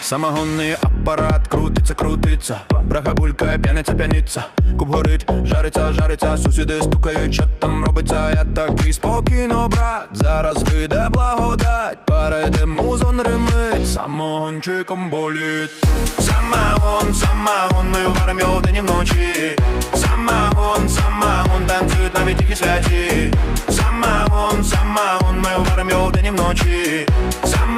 Самогонний апарат крутиться, крутиться, Брага булькає, п'яниця, п'яниця, Куб горить, жариться, жариться, сусіди стукають, що там робиться, я такий спокійно, брат, зараз вийде благодать, перед музон ремить, самогончиком боліт. Самогон, самогон, ми варимо його вдень і вночі. Самогон, самогон, танцюють навіть тільки святі. Самогон, самогон, ми варимо його вдень і вночі. Самогон,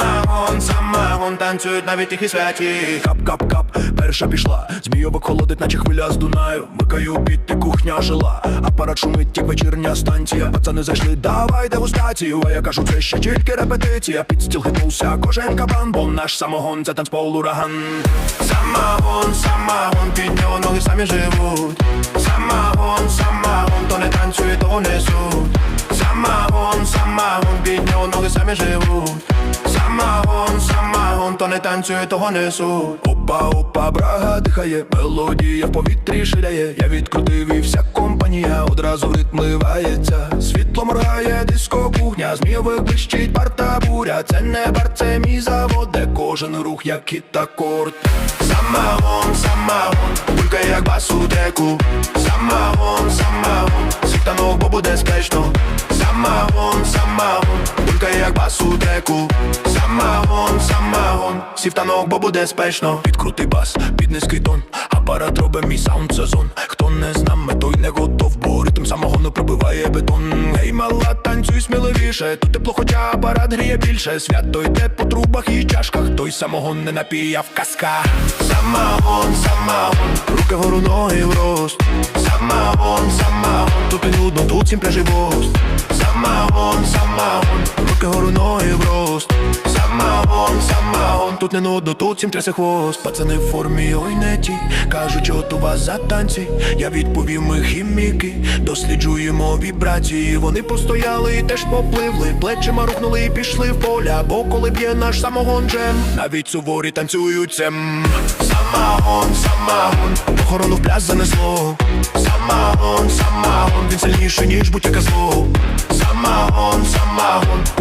самогон, танцюють навіть тихі святі. Кап, кап, кап, перша пішла. Змійовик холодить, наче хвиля з Дунаю. Микаю біти, кухня жила. Апарат шумить, як вечірня станція. Пацани зайшли, давай дегустацію. А я кажу, це ще тільки репетиція. Під стіл хитнувся кожен кабан, бо наш самогон це танцпол ураган. Самогон, самогон, під нього ноги самі живуть. Самогон, самогон, то не танцює, то несуть. Самогон, самогон, під нього ноги самі живуть. Самогон, самогон, то не танцює, того несуть. Опа, опа, брага дихає, мелодія в повітрі ширяє. Я відкрутив і вся компанія одразу в ритм ливається. Світло моргає, диско кухня, змійовик блищить парта буря. Це не бар, це мій завод, де кожен рух як хіт акорд. Самогон, самогон, булькає як бас у деку. Самогон, самогон, світанок, бо буде спечно. Самогон, булькає як бас у деку. Самогон, самогон, сівтанок, бо буде спечно. Підкрутий бас, під низький тон, апарат робить мій саунд сезон. Хто не з нами, той не готов, бо ритм самогону пробиває бетон. Гей, мала, танцюй сміливіше, тут тепло, хоча апарат гріє більше. Свято йде по трубах і чашках, той самогон не напіяв казка. Самогон, самогон, руки гору, ноги в рост. Самогон, самогон, тут не нудно, тут всім пляживост. Самогон, самогон, руки гору, в рост. Самогон, самогон, тут не нудно, тут всім трясе хвост. Пацани в формі, ой не ті, кажуть, от у вас за танці. Я відповів, ми хіміки, досліджуємо вібрації. Вони постояли і теж попливли, плечима рухнули і пішли в поля. Бо коли б'є наш самогон джем, навіть суворі танцюють цем. Самогон, самогон, охорону в пляс занесло. Самогон, самогон, він сильніший, ніж будь-яке зло. Самогон, самогон,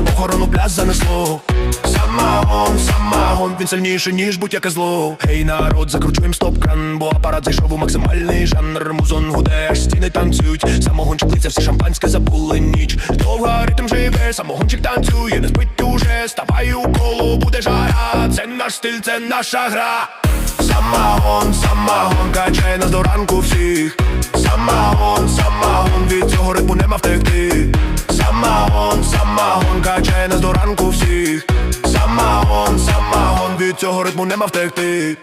пляс занесло. Самогон, самогон, він сильніший, ніж будь-яке зло. Гей, народ, закручуєм стоп-кран, бо апарат зайшов у максимальний жанр. Музон гуде, аж стіни танцюють. Самогончик плиться, всі шампанське забули ніч. Довга ритм живе, самогончик танцює, не спить уже, ставай у коло, буде жара. Це наш стиль, це наша гра. Самогон, самогон, качає нас до ранку всіх. Ранку всіх. Самогон, самогон, від цього ритму нема втекти.